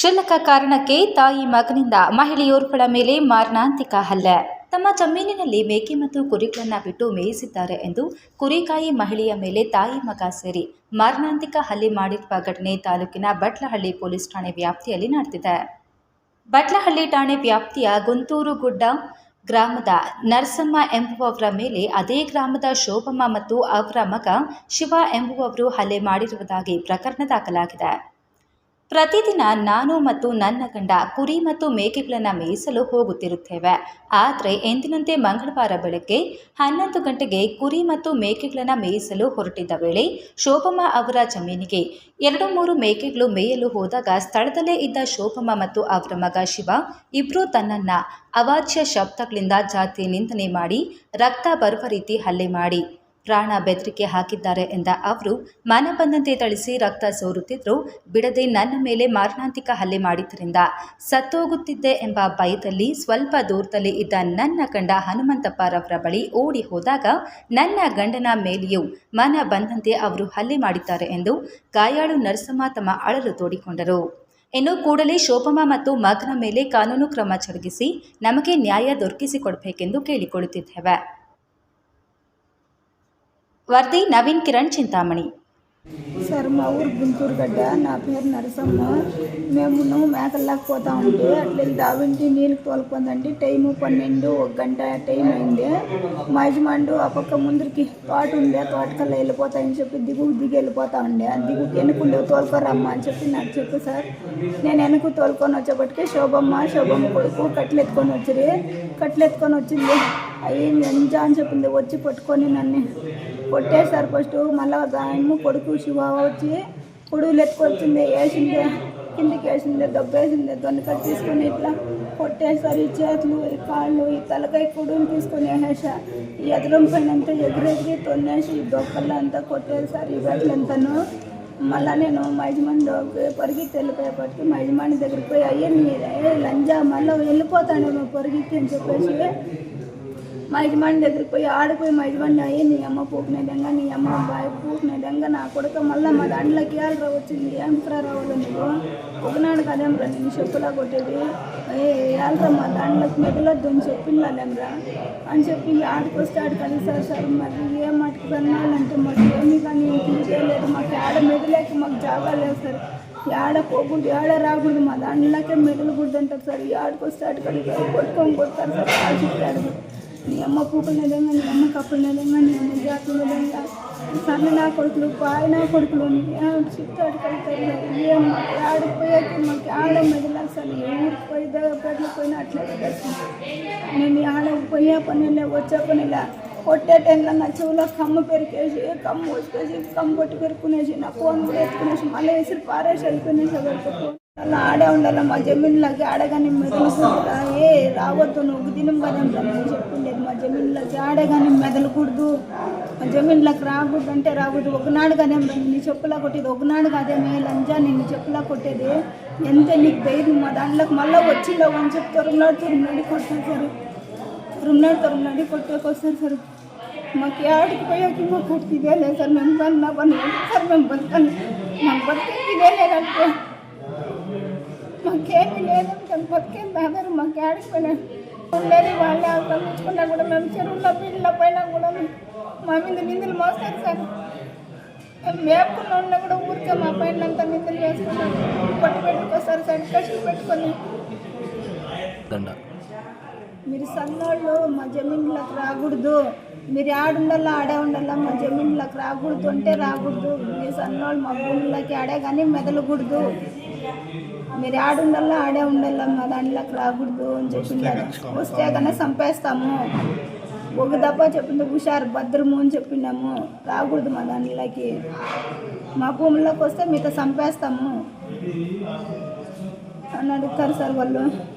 ಕ್ಷುಲ್ಲಕ ಕಾರಣಕ್ಕೆ ತಾಯಿ ಮಗನಿಂದ ಮಹಿಳೆಯೋರ್ವಳ ಮೇಲೆ ಮಾರಣಾಂತಿಕ ಹಲ್ಲೆ. ತಮ್ಮ ಜಮೀನಿನಲ್ಲಿ ಮೇಕೆ ಮತ್ತು ಕುರಿಗಳನ್ನು ಬಿಟ್ಟು ಮೇಯಿಸಿದ್ದಾರೆ ಎಂದು ಕುರಿಕಾಯಿ ಮಹಿಳೆಯ ಮೇಲೆ ತಾಯಿ ಮಗ ಸೇರಿ ಮಾರಣಾಂತಿಕ ಹಲ್ಲೆ ಮಾಡಿರುವ ಘಟನೆ ತಾಲೂಕಿನ ಬಟ್ಲಹಳ್ಳಿ ಪೊಲೀಸ್ ಠಾಣೆ ವ್ಯಾಪ್ತಿಯಲ್ಲಿ ನಡೆದಿದೆ. ಬಟ್ಲಹಳ್ಳಿ ಠಾಣೆ ವ್ಯಾಪ್ತಿಯ ಗುಂತೂರು ಗುಡ್ಡ ಗ್ರಾಮದ ನರಸಮ್ಮ ಎಂಬುವವರ ಮೇಲೆ ಅದೇ ಗ್ರಾಮದ ಶೋಭಮ್ಮ ಮತ್ತು ಅವರ ಮಗ ಶಿವ ಎಂಬುವವರು ಹಲ್ಲೆ ಮಾಡಿರುವುದಾಗಿ ಪ್ರಕರಣ ದಾಖಲಾಗಿದೆ. ಪ್ರತಿದಿನ ನಾನು ಮತ್ತು ನನ್ನ ಗಂಡ ಕುರಿ ಮತ್ತು ಮೇಕೆಗಳನ್ನು ಮೇಯಿಸಲು ಹೋಗುತ್ತಿರುತ್ತೇವೆ. ಆದರೆ ಎಂದಿನಂತೆ ಮಂಗಳವಾರ ಬೆಳಗ್ಗೆ ಹನ್ನೊಂದು ಗಂಟೆಗೆ ಕುರಿ ಮತ್ತು ಮೇಕೆಗಳನ್ನು ಮೇಯಿಸಲು ಹೊರಟಿದ್ದ ವೇಳೆ ಶೋಭಮ್ಮ ಅವರ ಜಮೀನಿಗೆ ಎರಡು ಮೂರು ಮೇಕೆಗಳು ಮೇಯಲು ಹೋದಾಗ ಸ್ಥಳದಲ್ಲೇ ಇದ್ದ ಶೋಭಮ್ಮ ಮತ್ತು ಅವರ ಮಗ ಶಿವ ಇಬ್ಬರೂ ತನ್ನನ್ನು ಅವಾಚ್ಯ ಶಬ್ದಗಳಿಂದ ಜಾತಿ ನಿಂದನೆ ಮಾಡಿ ರಕ್ತ ಬರುವ ರೀತಿ ಹಲ್ಲೆ ಮಾಡಿ ಪ್ರಾಣ ಬೆದರಿಕೆ ಹಾಕಿದ್ದಾರೆ ಎಂದ ಅವರು ಮನ ಬಂದಂತೆ ಥಳಿಸಿ ರಕ್ತ ಸೋರುತ್ತಿದ್ದರು ಬಿಡದೆ ನನ್ನ ಮೇಲೆ ಮಾರಣಾಂತಿಕ ಹಲ್ಲೆ ಮಾಡಿದ್ದರಿಂದ ಸತ್ತೋಗುತ್ತಿದ್ದೆ ಎಂಬ ಭಯದಲ್ಲಿ ಸ್ವಲ್ಪ ದೂರದಲ್ಲಿ ಇದ್ದ ನನ್ನ ಗಂಡ ಹನುಮಂತಪ್ಪರವರ ಬಳಿ ಓಡಿ ಹೋದಾಗ ನನ್ನ ಗಂಡನ ಮೇಲೆಯೂ ಮನ ಬಂದಂತೆ ಅವರು ಹಲ್ಲೆ ಮಾಡಿದ್ದಾರೆ ಎಂದು ಗಾಯಾಳು ನರಸಮ್ಮ ತಮ್ಮ ಅಳಲು ತೋಡಿಕೊಂಡರು. ಇನ್ನು ಕೂಡಲೇ ಶೋಭಮ್ಮ ಮತ್ತು ಮಗನ ಮೇಲೆ ಕಾನೂನು ಕ್ರಮ ಜರುಗಿಸಿ ನಮಗೆ ನ್ಯಾಯ ದೊರಕಿಸಿಕೊಡಬೇಕೆಂದು ಕೇಳಿಕೊಳ್ಳುತ್ತಿದ್ದೇವೆ. వర్తి నవీన్ కిరణ్ చింతామణి. సార్ మా ఊరు గుంటూరు గడ్డ. నా పేరు నరసమ్మ. మేము నువ్వు పోతా ఉంటే అట్లా దావింటి నీళ్ళు తోలుకుందండి. టైము పన్నెండు ఒక గంట టైం అయింది. మా యజమానుడు ఆ పక్క ముందరికి తోట ఉండే తోటకల్లా వెళ్ళిపోతాయని చెప్పి దిగు దిగి వెళ్ళిపోతా ఉండే. ఆ దిగు వెనుకుండే తోలుకోరమ్మా అని చెప్పి నాకు చెప్పు సార్. నేను వెనుక తోలుకొని వచ్చేప్పటికే శోభమ్మ శోభమ్మ కొడుకు కట్లు ఎత్తుకొని వచ్చిరి కట్లు ఎత్తుకొని వచ్చింది. అయ్యి ఎంజా అని చెప్పింది. వచ్చి పట్టుకొని నన్ను కొట్టేశారు ఫస్ట్ మళ్ళీ దాన్ని కొడుకు శివ వచ్చి కొడుకులు ఎత్తుకొచ్చింది వేసింది కిందికి వేసింది దెబ్బేసింది దొండకలు తీసుకొని ఇట్లా కొట్టేశారు. ఈ చేతులు ఈ కాళ్ళు ఈ తలకాయ కొడుకుని తీసుకొని వేసేసా. ఈ ఎదురం పైన అంతా ఎగిరెగిరి తొన్నేసి ఈ దొక్కలు అంతా కొట్టేశారు. ఈ బట్టలంతాను మళ్ళీ నేను మా యజమాని పరిగెత్తి వెళ్ళిపోయేపటికి మా యజమాని దగ్గరికి పోయి అయ్యే నీ లంజా మళ్ళీ వెళ్ళిపోతాను పరిగెత్తి అని చెప్పేసి మా యజమాని దగ్గరికి పోయి ఆడిపోయి మా యజమాని అయ్యే నీ అమ్మ పూకునేదంగా నీ అమ్మ అబ్బాయి పూకునేదంగా నా కొడుకు మళ్ళీ మా దాంట్లోకి ఏళ్ళరా వచ్చింది. ఏమిట్రా రావాలి నువ్వు? ఒకనాడు కదేమ్రా నేను చెప్పులా కొట్టేది. ఏ ఏళ్ళరా మా దాంట్లోకి మెదలొద్దు అని చెప్పిందాలేమ్రా అని చెప్పి ఆడికొస్తే ఆడు కలిసారు సార్ మరి ఏ మటుకు కన్నాలంటే మాకు ఏమి కానీ లేదు మాకు ఆడ మెదలేక మాకు జాగా లేదు సార్. ఏడ పోకూడదు ఏడ రాకూడదు. మా దాంట్లోకే మెదలకూడదు అంటారు సార్. ఆడికొస్తే ఆడికి కొట్టుకొని కొడతారు సార్. కాల్చి నీ అమ్మ పూపలు నిజంగా నీ అమ్మ కప్పులు నిజంగా నీ అమ్మ జాతులు నిజంగా సన్న నా కొడుకులు పాయ నా కొడుకులు చిత్తాడు కలుగుతారు ఏం ఆడిపోయాక మాకు ఆడ మెదలా అసలు ఏ ఊరికి పోయి దగ్గర పోయినా అట్లా నేను ఆడకు పోయే పనిలే వచ్చే పనిలే కొట్టే టైంలో నా చెవులో కమ్మ పెరికేసి కమ్ము వచ్చేసి కమ్ము కొట్టి పెరుకునేసి నా ఫోన్ కూడా ఎత్తుకునేసి మళ్ళీ వేసి పారేసి వెళ్ళిపోయినేసి ఎవరికి అలా ఆడే ఉండాలి మా జమీన్లోకి ఆడగానే మెదలుకుంటా రావద్దు నువ్వు దినం కదంటా నేను చెప్పిండేది మా జమీన్లోకి ఆడగానే మెదలకూడదు. మా జమీన్లకు రాకూడదు అంటే రాకూడదు ఒకనాడు కదేం నిన్ను చెప్పులా కొట్టేది. ఒకనాడు కదేమే లంజా నిన్ను చెప్పులా కొట్టేది. ఎంత నీకు ధైర్యం? మా దాంట్లోకి మళ్ళీ వచ్చిందో అని చెప్పి రుమ్నాడు తురుమ్నాడి కొట్టారు సార్. రుమ్నాడు తురుమ్నాడి కొట్టేకి సార్. మాకు ఆడికి పోయాక మాకు ఇదే లేదు సార్. మేము పని నా పని సార్ మేము బతకాలి మాకు బతికేకి ఇదే లేదంటే మాకేమీ లేదంటే బతికేం దాదారు మాకు ఆడికి పోయినా ఉండేది వాళ్ళే. పంపించుకున్నా కూడా మేము చెరువుల్లో పిల్లల పైన కూడా మా మీద నిందులు మోస్తారు సార్. మేము మేపుకున్న ఉన్నా కూడా ఊరికే మా పైన అంతా నిందులు వేసుకున్నాం పట్టు పెట్టుకొస్తారు సార్ కష్టం పెట్టుకొని. మీరు సన్నోళ్ళు మా జమీన్లకు రాకూడదు. మీరు ఆడుండాలా ఆడే ఉండాలా మా జమీన్లకు రాకూడదు అంటే రాకూడదు. మీరు సన్నోళ్ళు మా భూములకి ఆడే కానీ మెదలకూడదు. మీరు ఆడుండాలా ఆడే ఉండాలా మా దాంట్లోకి రాకూడదు అని చెప్పిండారు వస్తే కన్నా చంపేస్తాము. ఒక దప్ప చెప్పింది హుషారు భద్రము అని చెప్పినాము. రాకూడదు మా దాంట్లోకి మా భూముల్లోకి వస్తే మీతో చంపేస్తాము. అని అడుగుతారు సార్ వాళ్ళు.